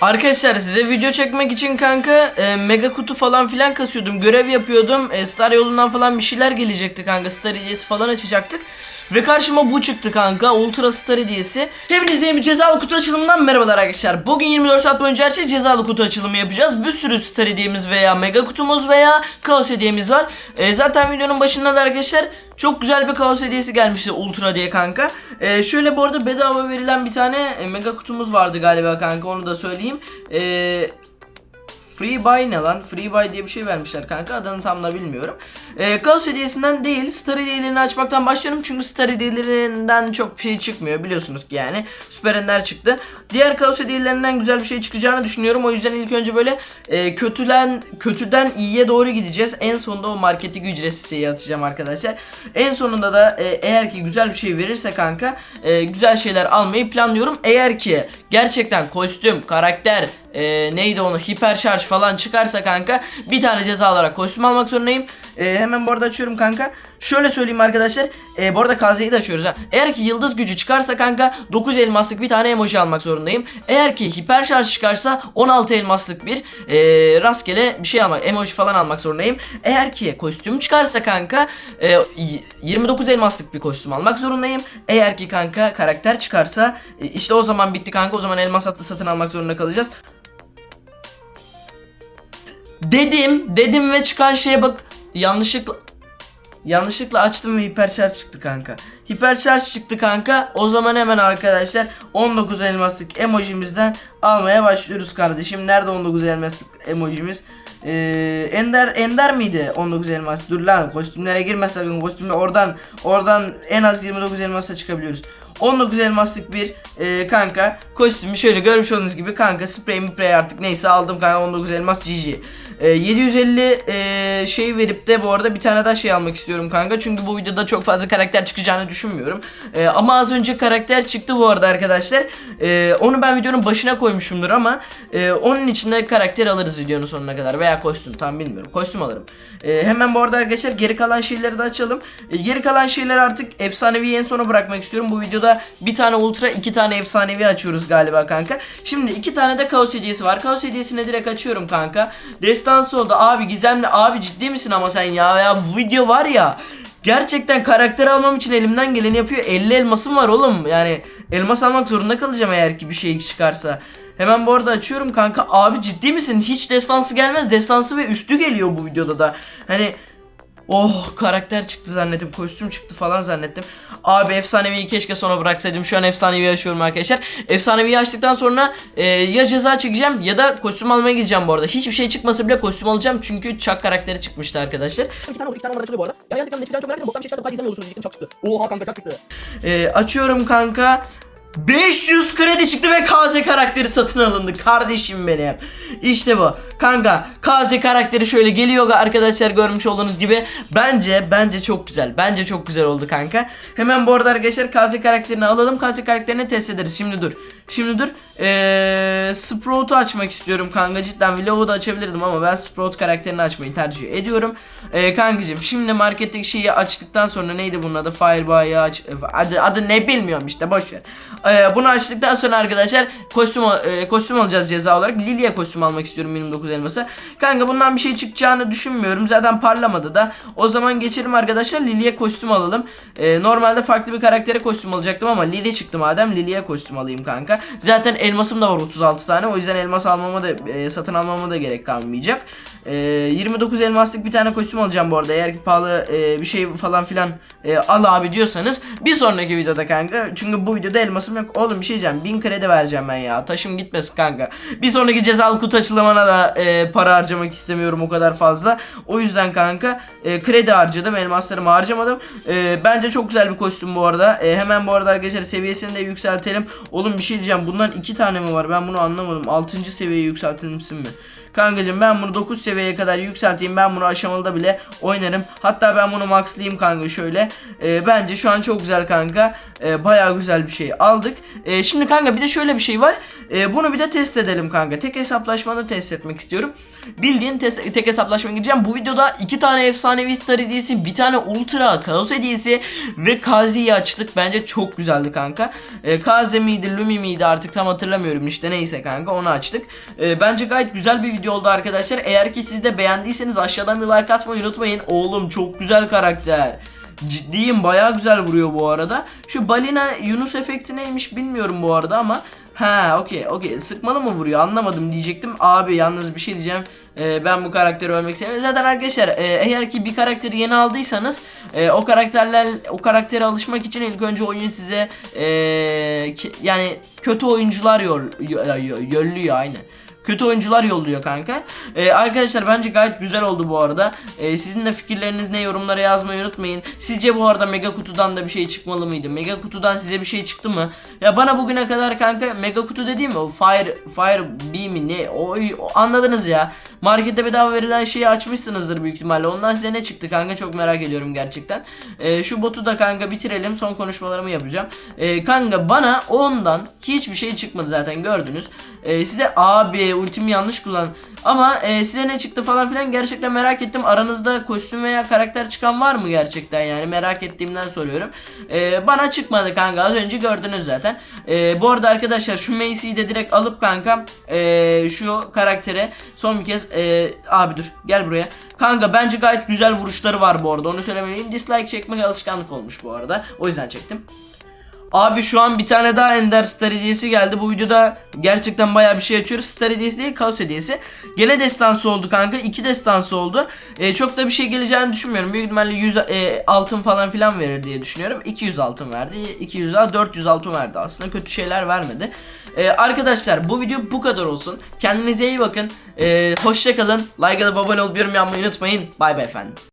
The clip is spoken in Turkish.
Arkadaşlar size video çekmek için kanka e, mega kutu falan filan kasıyordum. Görev yapıyordum. E, Star yolundan falan bir şeyler gelecekti kanka. Star hediyesi falan açacaktık. Ve karşıma bu çıktı kanka. Ultra Star hediyesi. Hepinize yeni bir cezalı kutu açılımından merhabalar arkadaşlar. Bugün 24 saat boyunca her şey cezalı kutu açılımı yapacağız. Bir sürü Star hediyemiz veya mega kutumuz veya kaos hediyemiz var. E, zaten videonun başında da arkadaşlar çok güzel bir kaos hediyesi gelmişti Ultra diye kanka. E, şöyle bu arada bedava verilen bir tane e, mega kutumuz vardı galiba kanka onu da söyleyeyim. Eee Free buy ne lan? Free buy diye bir şey vermişler kanka. Adını tam da bilmiyorum. Ee, Kaos hediyesinden değil, Star hediyelerini açmaktan başlıyorum. Çünkü Star hediyelerinden çok bir şey çıkmıyor biliyorsunuz ki yani. Süper Ender çıktı. Diğer Kaos hediyelerinden güzel bir şey çıkacağını düşünüyorum. O yüzden ilk önce böyle e, kötülen kötüden iyiye doğru gideceğiz. En sonunda o marketi ücretsiz şeyi atacağım arkadaşlar. En sonunda da e, eğer ki güzel bir şey verirse kanka e, güzel şeyler almayı planlıyorum. Eğer ki gerçekten kostüm, karakter, e, neydi onu hiper şarj falan çıkarsa kanka bir tane ceza olarak kostüm almak zorundayım. E, hemen bu arada açıyorum kanka. Şöyle söyleyeyim arkadaşlar. E, bu arada KZ'yi de açıyoruz ha. Eğer ki yıldız gücü çıkarsa kanka 9 elmaslık bir tane emoji almak zorundayım. Eğer ki hiper şarj çıkarsa 16 elmaslık bir e, rastgele bir şey almak, emoji falan almak zorundayım. Eğer ki kostüm çıkarsa kanka e, y- 29 elmaslık bir kostüm almak zorundayım. Eğer ki kanka karakter çıkarsa e, işte o zaman bitti kanka. O zaman elmas satın almak zorunda kalacağız. Dedim, dedim ve çıkan şeye bak yanlışlıkla yanlışlıkla açtım ve hiperşarj çıktı kanka. Hiperşarj çıktı kanka. O zaman hemen arkadaşlar 19 elmaslık emojimizden almaya başlıyoruz kardeşim. Nerede 19 elmaslık emojimiz? Ee, Ender Ender miydi 19 elmas? Dur lan kostümlere girme sakın. Kostümle oradan oradan en az 29 elmasla çıkabiliyoruz. 19 elmaslık bir e, kanka kostümü şöyle görmüş olduğunuz gibi kanka sprey sprey artık neyse aldım kanka 19 elmas GG. E, 750 e, şey verip de bu arada bir tane daha şey almak istiyorum kanka çünkü bu videoda çok fazla karakter çıkacağını düşünmüyorum. E, ama az önce karakter çıktı bu arada arkadaşlar. E, onu ben videonun başına koymuşumdur ama e, onun içinde karakter alırız videonun sonuna kadar veya kostüm tam bilmiyorum kostüm alırım. E, hemen bu arada arkadaşlar geri kalan şeyleri de açalım. E, geri kalan şeyleri artık efsanevi en sona bırakmak istiyorum. Bu videoda bir tane ultra iki tane efsanevi açıyoruz galiba kanka. Şimdi iki tane de kaos hediyesi var. Kaos hediyesini direkt açıyorum kanka. Destansı oldu. Abi gizemli abi ciddi misin ama sen ya ya bu video var ya. Gerçekten karakter almam için elimden geleni yapıyor. 50 elmasım var oğlum. Yani elmas almak zorunda kalacağım eğer ki bir şey çıkarsa. Hemen bu arada açıyorum kanka. Abi ciddi misin? Hiç destansı gelmez. Destansı ve üstü geliyor bu videoda da. Hani Oh karakter çıktı zannettim kostüm çıktı falan zannettim Abi efsaneviyi keşke sona bıraksaydım şu an efsanevi açıyorum arkadaşlar Efsaneviyi açtıktan sonra e, ya ceza çekeceğim ya da kostüm almaya gideceğim bu arada Hiçbir şey çıkmasa bile kostüm alacağım çünkü çak karakteri çıkmıştı arkadaşlar İki tane oldu, iki tane açılıyor bu arada. Ya gerçekten ne çıkacağını çok merak ediyorum. Boktan bir şey çıkarsa sadece izlemiyor olursunuz diyecektim çok çıktı. Oha kanka çok çıktı. e, Açıyorum kanka 500 kredi çıktı ve KZ karakteri satın alındı kardeşim benim. İşte bu. Kanka KZ karakteri şöyle geliyor arkadaşlar görmüş olduğunuz gibi. Bence bence çok güzel. Bence çok güzel oldu kanka. Hemen bu arada arkadaşlar KZ karakterini alalım. KZ karakterini test ederiz. Şimdi dur. Şimdi dur. Ee, Sprout'u açmak istiyorum kanka. Cidden Willow'u da açabilirdim ama ben Sprout karakterini açmayı tercih ediyorum. Ee, kankacığım şimdi marketteki şeyi açtıktan sonra neydi bunun adı? Fireball'ı aç. Adı, adı ne bilmiyorum işte boş ver. Ee, bunu açtıktan sonra arkadaşlar kostüm e, kostüm alacağız ceza olarak. Lilia kostüm almak istiyorum 29 elması. Kanka bundan bir şey çıkacağını düşünmüyorum. Zaten parlamadı da. O zaman geçelim arkadaşlar. Lilia kostüm alalım. Ee, normalde farklı bir karaktere kostüm alacaktım ama Lili çıktı madem. Lilia kostüm alayım kanka. Zaten elmasım da var 36 tane. O yüzden elmas almama da e, satın almama da gerek kalmayacak. Ee, 29 elmaslık bir tane kostüm alacağım bu arada. Eğer ki pahalı e, bir şey falan filan e, al abi diyorsanız bir sonraki videoda kanka. Çünkü bu videoda elmasım yok. Oğlum bir şey diyeceğim. 1000 kredi vereceğim ben ya. Taşım gitmesin kanka. Bir sonraki cezalı kutu açılımına da e, para harcamak istemiyorum o kadar fazla. O yüzden kanka e, kredi harcadım. Elmaslarımı harcamadım. E, bence çok güzel bir kostüm bu arada. E, hemen bu arada arkadaşlar seviyesini de yükseltelim. Oğlum bir şey diyeceğim. Bundan iki tane mi var? Ben bunu anlamadım. 6. seviyeye yükseltilmişsin mi? Kankacım ben bunu 9 seviyeye kadar yükselteyim. Ben bunu aşamalıda bile oynarım. Hatta ben bunu maxlayayım kanka şöyle. Ee, bence şu an çok güzel kanka. Ee, Baya güzel bir şey aldık. Ee, şimdi kanka bir de şöyle bir şey var. E, bunu bir de test edelim kanka. Tek hesaplaşmanı test etmek istiyorum. Bildiğin tes- tek hesaplaşma gideceğim. Bu videoda iki tane efsanevi star hediyesi, bir tane ultra kaos hediyesi ve Kazi'yi açtık. Bence çok güzeldi kanka. E, Kaze miydi, Lumi miydi artık tam hatırlamıyorum işte neyse kanka onu açtık. E, bence gayet güzel bir video oldu arkadaşlar. Eğer ki siz de beğendiyseniz aşağıdan bir like atmayı unutmayın. Oğlum çok güzel karakter. Ciddiyim bayağı güzel vuruyor bu arada. Şu balina Yunus efekti neymiş bilmiyorum bu arada ama Ha okey okey sıkmalı mı vuruyor anlamadım diyecektim. Abi yalnız bir şey diyeceğim. Ee, ben bu karakteri ölmek istemiyorum. Zaten arkadaşlar e, eğer ki bir karakteri yeni aldıysanız e, o karakterler o karaktere alışmak için ilk önce oyun size e, ki- yani kötü oyuncular yol, yol- yolluyor aynen. Kötü oyuncular yolluyor kanka. Ee, arkadaşlar bence gayet güzel oldu bu arada. Ee, sizin de fikirleriniz ne yorumlara yazmayı unutmayın. Sizce bu arada mega kutudan da bir şey çıkmalı mıydı? Mega kutudan size bir şey çıktı mı? Ya bana bugüne kadar kanka mega kutu dediğim o Fire Fire Bee mi ne? O, o- anladınız ya. Markette bedava verilen şeyi açmışsınızdır büyük ihtimalle. Ondan size ne çıktı kanka çok merak ediyorum gerçekten. Ee, şu botu da kanka bitirelim. Son konuşmalarımı yapacağım. Ee, kanka bana ondan hiçbir şey çıkmadı zaten gördünüz. Ee, size abi ultimi yanlış kullan. Ama e, size ne çıktı falan filan gerçekten merak ettim. Aranızda kostüm veya karakter çıkan var mı gerçekten yani merak ettiğimden soruyorum. Ee, bana çıkmadı kanka az önce gördünüz zaten. Ee, bu arada arkadaşlar şu Macy'yi de direkt alıp kanka e, şu karaktere son bir kez e, abi dur gel buraya. Kanka bence gayet güzel vuruşları var bu arada onu söylemeliyim. Dislike çekmek alışkanlık olmuş bu arada. O yüzden çektim. Abi şu an bir tane daha Ender Star hediyesi geldi. Bu videoda gerçekten bayağı bir şey açıyoruz. Star hediyesi değil, Kaos hediyesi. Gene destansı oldu kanka. iki destansı oldu. Ee, çok da bir şey geleceğini düşünmüyorum. Büyük ihtimalle 100 e, altın falan filan verir diye düşünüyorum. 200 altın verdi. 200 daha 400 altın verdi. Aslında kötü şeyler vermedi. Ee, arkadaşlar bu video bu kadar olsun. Kendinize iyi bakın. Ee, hoşça kalın. Like atıp abone olup yorum yapmayı unutmayın. Bay bay efendim.